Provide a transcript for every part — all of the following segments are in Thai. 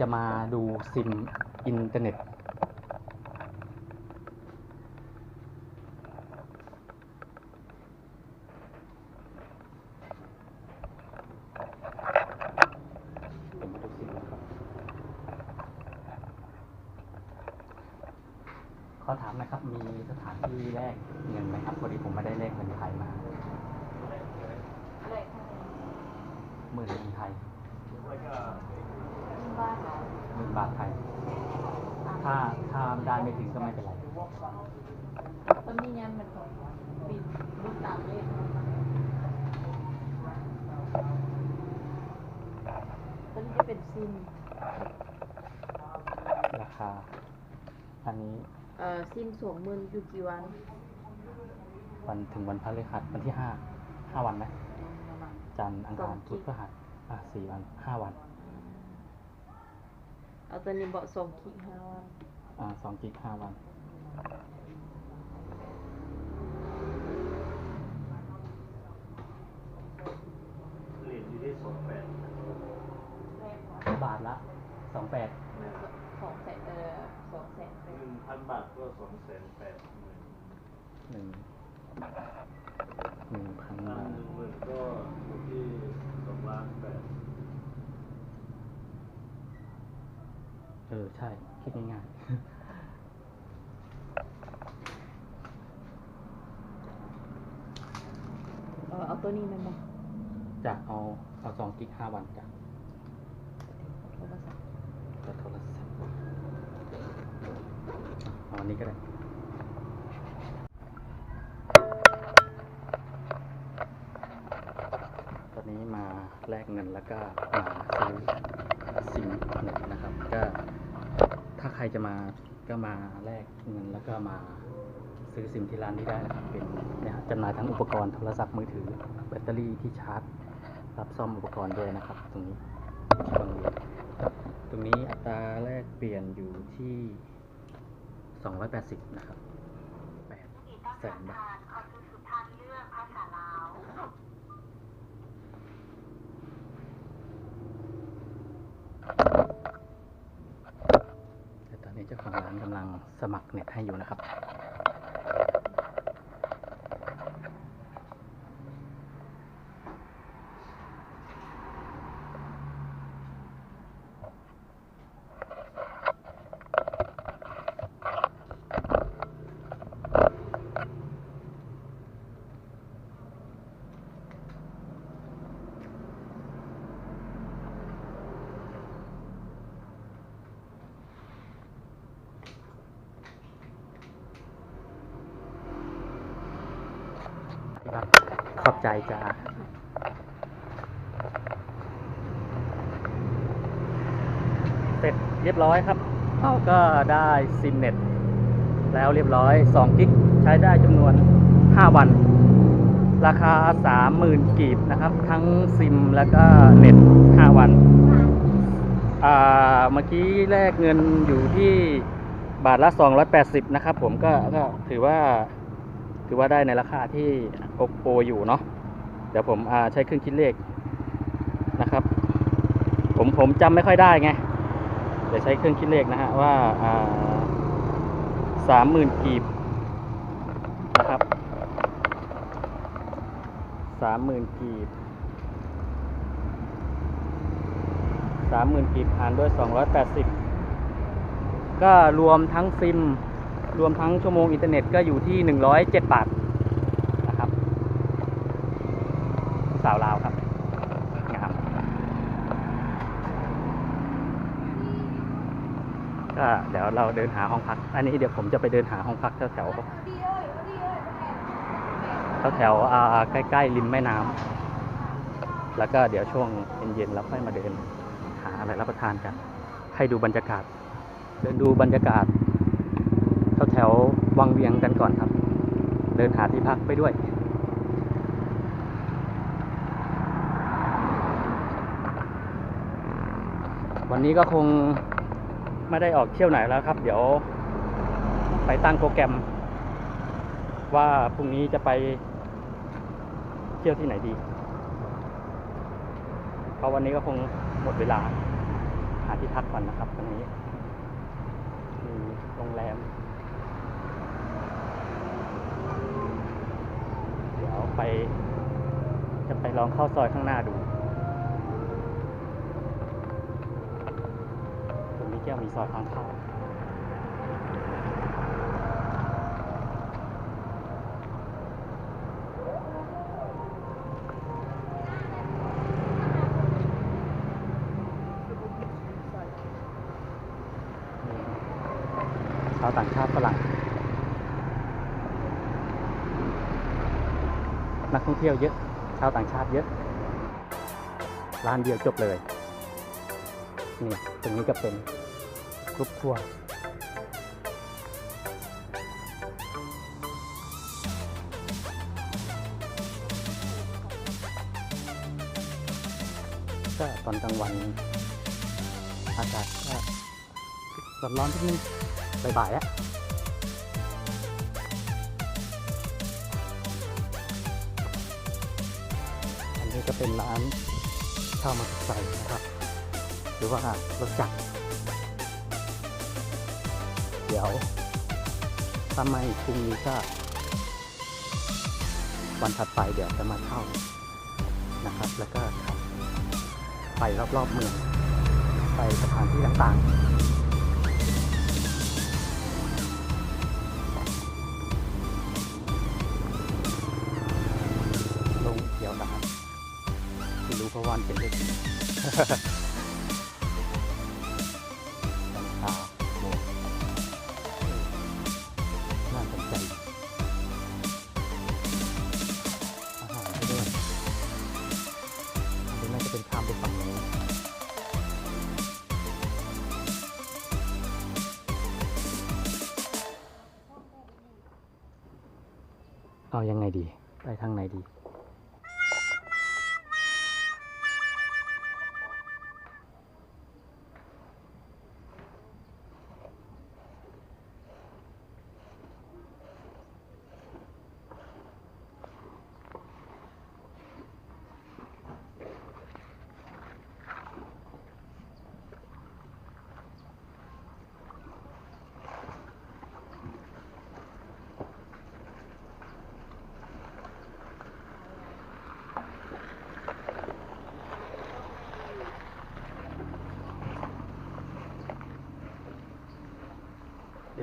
จะมาดูซิมอินเทอร์เน็ตผมมาดูซิมนะครับขอถามนะครับ มีสถานที่แลกเงินไหมครับพอดีผมไม่ได้แลกเงินไทยมาหมื่นเงินไทยหมื่นบาทไทย ถ้าถ้า ได้ไม่ถึงก็ไม่เป็นไรตอนนี้เนี่ยมันปิดรูปตามเลขตอนนี้จะเป็นซิมราคา อันนี้เอ่อซิมสองหมื่นอยู่กี่วันวันถึงวันพฤหัสวันที่ห้าห้าวันไหมประมาณจันทร์อังคารสองพุธพฤหัสอะสี่วันห้าวัน เอาตัวนี้เบาะสองขีดห้าวันอ่า สองกิกห้าวันเหรียญอยู่ที่สองแปดบาทละสองแปดนะครับสองแสนเอ่อสองแสนแปหดนึ่งพันบาทก็สองแสนแปดหมื่นหนึ่งหนึ่งพันพันบาทหนึ่งหมื่นก็อยู่ที่สองล้านแปดเออ ใช่ คิดง่ายเออเอาตัวนี้มันมาๆจากเอาเอาสองกิกห้าวันจากโทรศัพท์จะโทรศัพท์เอาอันนี้ก็ได้ตอนนี้มาแลกเงินแล้วก็มาซื้อซิมเน็ตนะครับ ก็ถ้าใค รจะมาก็มาแลกเงินแล้วก็มาซื้อซิมที่ร้านนี้ได้นะครับเป็นเนี่ยจำหน่ายทั้งอุปกรณ์โทรศัพท์มือถือ แบตเตอรี่ที่ชาร์จ รับซ่อมอุปกรณ์ด้วยนะครับ ตรงนี้ที่บางเวียนตรงนี้อัตราแลกเปลี่ยนอยู่ที่ 280 นะครับ8แสนบาทาของร้านกำลังสมัครเน็ตให้อยู่นะครับ ขอบใจจ้าเสร็จเรียบร้อยครับเขาก็ได้ซิมเน็ตแล้วเรียบร้อย2กิกใช้ได้จำนวน 5 วัน ราคา 30,000กีบนะครับ ทั้งซิมแล้วก็เน็ต 5 วัน อ่า เมื่อกี้แลกเงินอยู่ที่บาทละ 280 นะครับผมก็ก็ถือว่า ถือว่าได้ในราคาที่โอโออยู่เนาะเดี๋ยวผมใช้เครื่องคิดเลขนะครับ ผมผมจำไม่ค่อยได้ไงเดี๋ยวใช้เครื่องคิดเลขนะฮะว่าอ่าสามหมื่นกีบนะครับสามหมื่นกีบสามหมื่นกีบหารด้วยสองร้อยแปดสิบก็รวมทั้งซิม รวมทั้งชั่วโมงอินเทอร์เน็ตก็อยู่ที่ 107 บาทนะครับ สาวลาวครับนะครับก็เดี๋ยวเราเดินหาห้องพัก อันนี้เดี๋ยวผมจะไปเดินหาห้องพักแถวแถวแถวแถวใกล้ๆริมแม่น้ำแล้วก็เดี๋ยวช่วงเย็นๆเราค่อยมาเดินหาอะไรรับประทานกัน ให้ดูบรรยากาศ เดินดูบรรยากาศ แถววๆวังเวียงกันก่อนครับ เดินหาที่พักไปด้วย วันนี้ก็คงไม่ได้ออกเที่ยวไหนแล้วครับ เดี๋ยวไปตั้งโปรแกรม ว่าพรุ่งนี้จะไปเที่ยวที่ไหนดี เพราะวันนี้ก็คงหมดเวลา หาที่พักก่อนนะครับวันนี้มีโรงแรม เดี๋ยว ไป จะไปลองเข้าซอยข้างหน้าดู ตรงนี้แก้วมีซอยทางเข้า ชาวต่างชาติฝรั่ง นักท่องเที่ยวเยอะ ชาวต่างชาติเยอะร้านเดียวจบเลยนี่ตรงนี้ก็เป็นกรุ๊ปทัวร์ก็ตอนกลางวัน อากาศก็ร้อนๆนิดนึงบ่ายๆอัน นี้ก็เป็นร้านข้าวมันไก่นะครับ หรือว่ารถจักรเดี๋ยวถ้าไม่พรุ่งนี้ก็วันถัดไปเดี๋ยวจะมาเข้านะครับ แล้วก็ไปรอบๆเมือง ไปสถานที่ต่างๆ ไม่รู้เพราะวามันเป็นเลขกัญชาโมน่าสนใจอาหารก็ด้วยอันนี้น่าจะเป็นข้ามไปฝั่งนู้นเอายังไงดี ไปทางไหนดี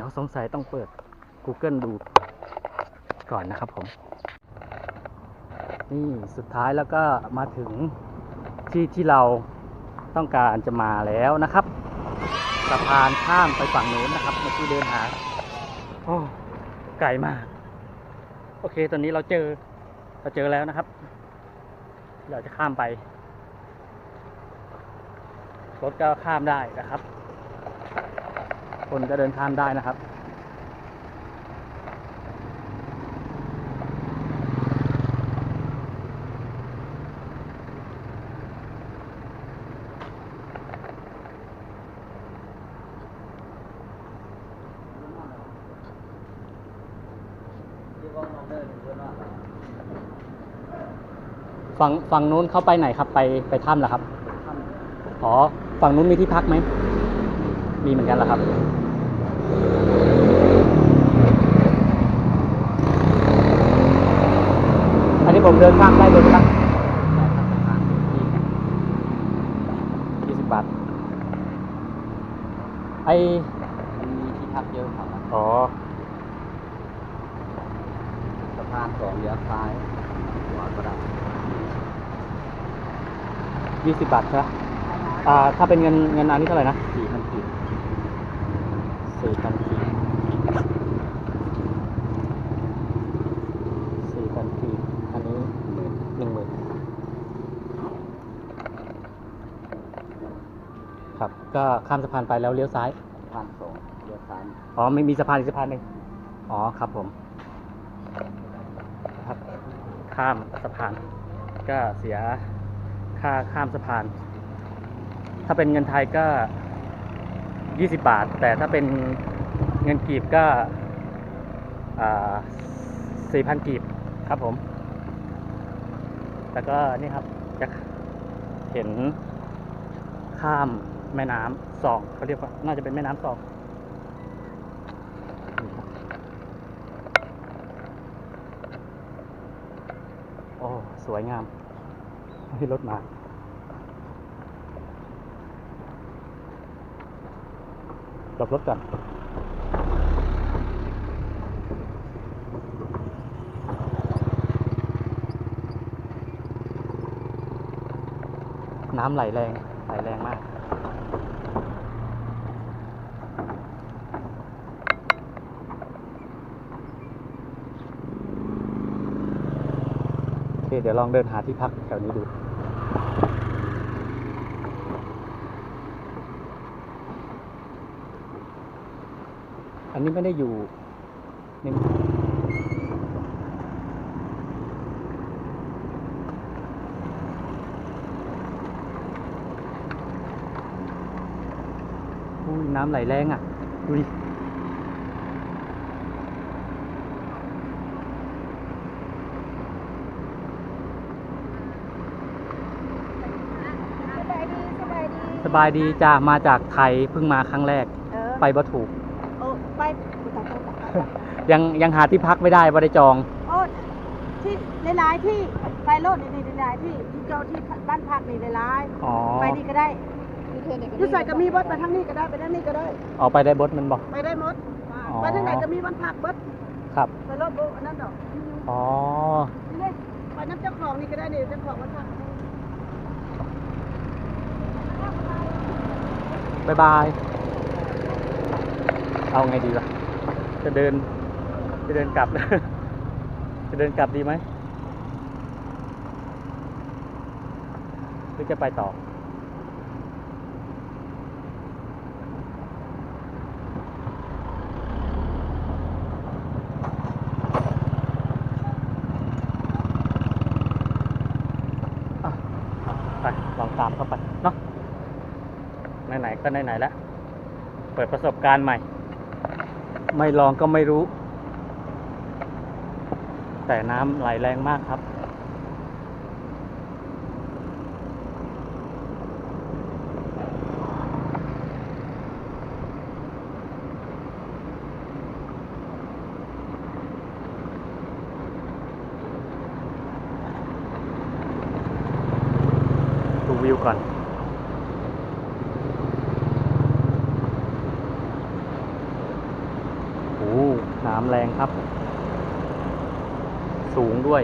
ดี๋ยวสงสัยต้องเปิด Google ดูก่อนนะครับผม นี่สุดท้ายแล้วก็มาถึงที่ที่เราต้องการจะมาแล้วนะครับสะพานข้ามไปฝั่งนู้นนะครับเมื่อกี้เดินหาโอ้ไกลมาก โอเค ตอนนี้เราเจอเราเจอแล้วนะครับ เราจะข้ามไป รถก็ข้ามได้นะครับ คนก็เดินข้ามได้นะครับฝั่งฝั่งนู้นเข้าไปไหนครับไปไปถ้ำเหรอครับอ๋อฝั่งนู้นมีที่พักไหมมีเหมือนกันเหรอครับ อันนี้ผมเดินข้ามได้เลยไหมครับยี่สิบบาท ไอมีที่พักเยอะครับอ๋อ สะพานสองเลี้ยวซ้ายขวาก็ได้ยี่สิบบาทใช่ไหมอ่า ถ้าเป็นเงินเงินอันนี้เท่าไหร่นะสี่พันกีบ สี่พันกีสี่พันกีอันนี้หมื่นหนึ่งหมื่นครับ ก็ข้ามสะพานไปแล้วเลี้ยวซ้ายสะพานสองเลี้ยวซ้ายอ๋อไม่มีสะพานอีกสะพานหนึ่งอ๋อครับผม ครับ ข้ามสะพาน ก็เสียค่าข้ามสะพาน ถ้าเป็นเงินไทยก็ 20 บาท แต่ถ้าเป็นเงินกีบก็อ่า4,000 กีบครับผม แล้วก็นี่ครับจะเห็นข้ามแม่น้ำสองเขาเรียกว่า น่าจะเป็นแม่น้ำสองโอ้ สวยงามให้รถมา หลบรถก่อนน้ำไหลแรง ไหลแรงมาก โอเค เดี๋ยวลองเดินหาที่พักแถวนี้ดู อั นนี้ไม่ได้อยู่ในอุ้ยน้ำไหลแรงอะ ดูดิสบายดีสบายดีสบายดีจ้ามาจากไทยเพิ่งมาครั้งแรกเออไปบ่ถูก โอ้ไปตายตายตายตา ยยังยังหาที่พักไม่ได้บ่ได้จอง โอ้ที่หลายๆที่ไปโลดนี่หลายๆที่ที่เจ้าที่บ้านพักนี่หลายอ๋อๆไปนี่ก็ได้อยู่ใส่ก็มีบดไปทางนี้ก็ได้ไปทางนี้ก็ได้เอาไปได้บดมันบอก ไปได้หมดอ๋อ ไปทางไหนก็มีบ้านพักเบดครับ ไปรถโบอันนั้นดอกอ๋อ นี่เลยไปน้ำเจ้าของนี่ก็ได้นี่เจ้าของบ้านพักบายบาย เอาไงดีล่ะ จะเดิน จะเดินกลับ จะเดินกลับดีไหมหรือจะไปต่อ ไป ลองตามเข้าไป เนาะไหนๆก็ไหนๆแล้ว เปิดประสบการณ์ใหม่ ไม่ลองก็ไม่รู้ แต่น้ำไหลแรงมากครับ ดูวิวก่อน โอ้ น้ำแรงครับ สูงด้วย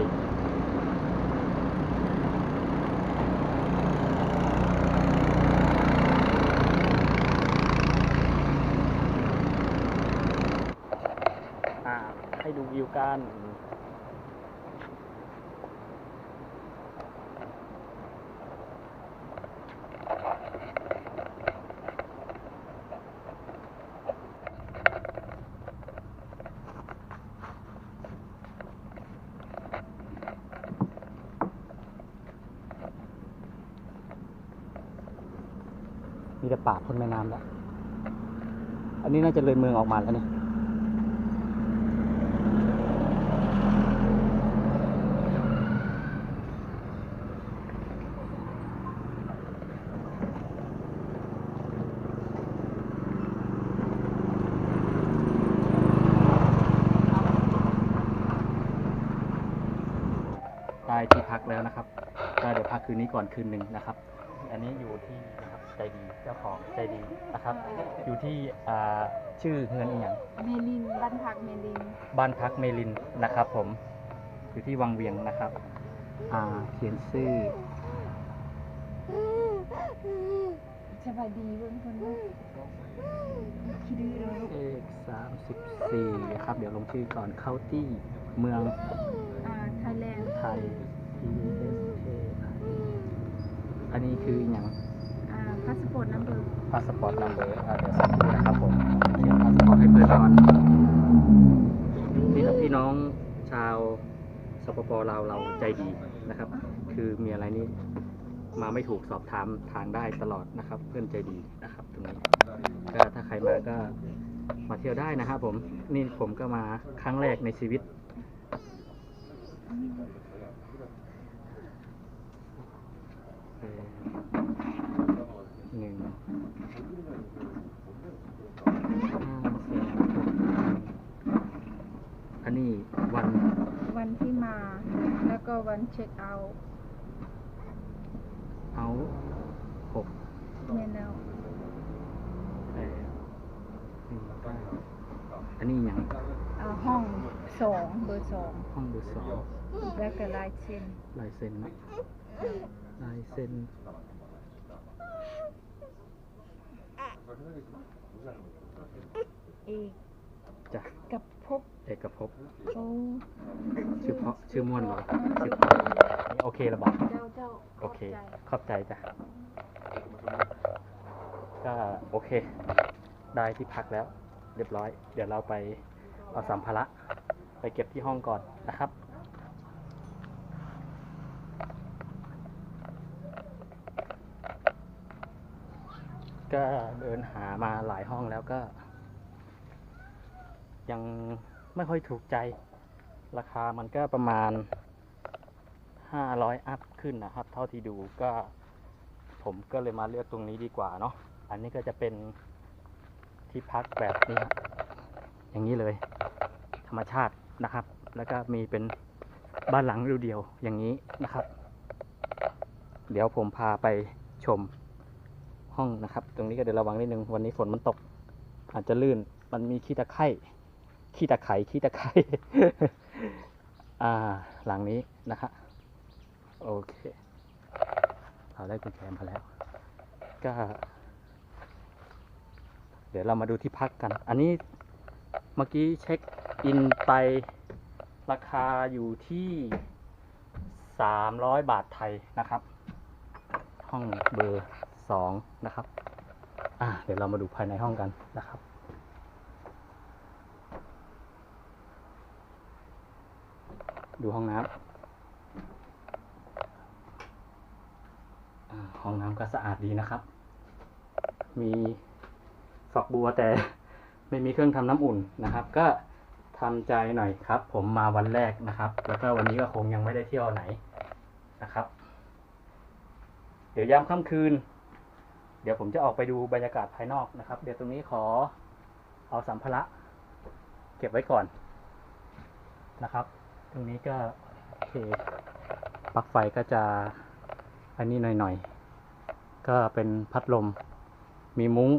อ่า กันมีแต่ป่าพ้นแม่น้ำแหละอันนี้น่าจะเลยเมืองออกมาแล้วเนี่ย ได้ที่พักแล้วนะครับ ก็เดี๋ยวพัก คืนนี้ก่อนคืนหนึ่งนะครับ อันนี้อยู่ที่นะครับใจดีเจ้าของใจดีนะครับ อยู่ที่อ่าชื่อเงินอีกอย่างเมลินบ้านพักเมลินบ้านพักเมลินนะครับ ผมอยู่ที่วังเวียงนะครับอ่าเขียนชื่อสบายดีเพื่อนคนลูกคิดดีเลยลูกเลขสามสิบสี่ครับ เดี๋ยวลงชื่อก่อนเข้าที่เมืองอ่าไทยแลนด์ไทย T S A อันนี้คืออย่างอ่าพาสปอร์ตนัมเบอร์พาสปอร์ตนัมเบอร์เดี๋ยวสักครู่นะครับผมเขียนพาสปอร์ตให้เพื่อนก่อนนี่ครับพี่น้องชาวสปปลาวเราใจดีนะครับ คือมีอะไรนี่มาไม่ถูกสอบถามทางได้ตลอดนะครับ เพื่อนใจดีนะครับตรงนี้ก็ถ้าใครมาก็มาเที่ยวได้นะครับผมนี่ผมก็มาครั้งแรกในชีวิต เอ่อ หนึ่งห้าสี่หกอันนี้วันวันที่มา แล้วก็วันเช็คเอาท์เอาหกเมนเอาแปดหนึ่งเก้าอันนี้ยังเอาห้องสองเบอร์สองห้องเบอร์สองแล้วก็ลายเส้นลายเซ็นนะ ลายเซ็นเอกจ้ะกับพบเอกภพโอ้ชื่อเพราะชื่อม่วนเหรอชื่อเพราะนี่โอเคระบอกเจ้าเจ้าโอเคใจขอบใจจ้ะก็โอเค ได้ที่พักแล้ว เรียบร้อย เดี๋ยวเราไปเอาสัมภาระไปเก็บที่ห้องก่อนนะครับ ก็เดินหามาหลายห้องแล้วก็ ยังไม่ค่อยถูกใจ ราคามันก็ประมาณห้าร้อยอัพขึ้นนะครับ เท่าที่ดูก็ ผมก็เลยมาเลือกตรงนี้ดีกว่าเนาะอันนี้ก็จะเป็นที่พักแบบนี้อย่างนี้เลย ธรรมชาตินะครับ แล้วก็มีเป็นบ้านหลังเดียวๆอย่างนี้นะครับ เดี๋ยวผมพาไปชม ห้องนะครับ ตรงนี้ก็เดี๋ยวระวังนิดนึงวันนี้ฝนมันตก อาจจะลื่นมันมีขี้ตะไคร่ขี้ตะไคร่ขี้ตะไคร่อ่าหลังนี้นะฮะโอเค เราได้กุญแจมาแล้ว ก็ เดี๋ยวเรามาดูที่พักกัน อันนี้เมื่อกี้เช็คอินไปราคาอยู่ที่สามร้อยบาทไทยนะครับ ห้องเบอร์ สองนะครับอ่าเดี๋ยวเรามาดูภายในห้องกันนะครับ ดูห้องน้ำห้องน้ำก็สะอาดดีนะครับ มีฝักบัวแต่ไม่มีเครื่องทำน้ำอุ่นนะครับ ก็ทำใจหน่อยครับ ผมมาวันแรกนะครับ แล้วก็วันนี้ก็คงยังไม่ได้เที่ยวไหนนะครับ เดี๋ยวยามค่ำคืน เดี๋ยวผมจะออกไปดูบรรยากาศภายนอกนะครับ เดี๋ยวตรงนี้ขอเอาสัมภาระเก็บไว้ก่อนนะครับ ตรงนี้ก็โอเคปลั๊กไฟก็จะอันนี้หน่อยๆ ก็เป็นพัดลม มีมุ้ง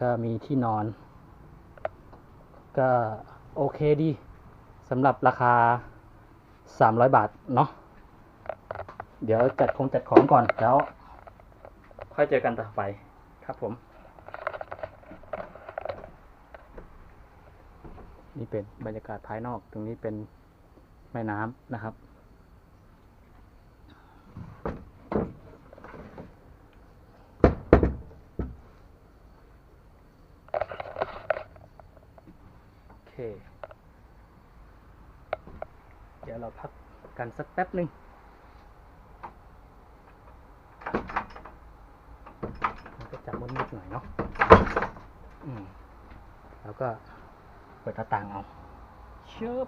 ก็มีที่นอน ก็โอเคดีสำหรับราคา 300 บาทเนาะเดี๋ยวจัดคงจัดของก่อนแล้ว ค่อยเจอกันต่อไปครับผม นี่เป็นบรรยากาศภายนอกตรงนี้เป็นแม่น้ำนะครับ โอเค เดี๋ยวเราพักกันสักแป๊บหนึ่งมันก็ จะมืดๆหน่อยเนาะอืมแล้วก็เปิดหน้าต่างเอาเชิบ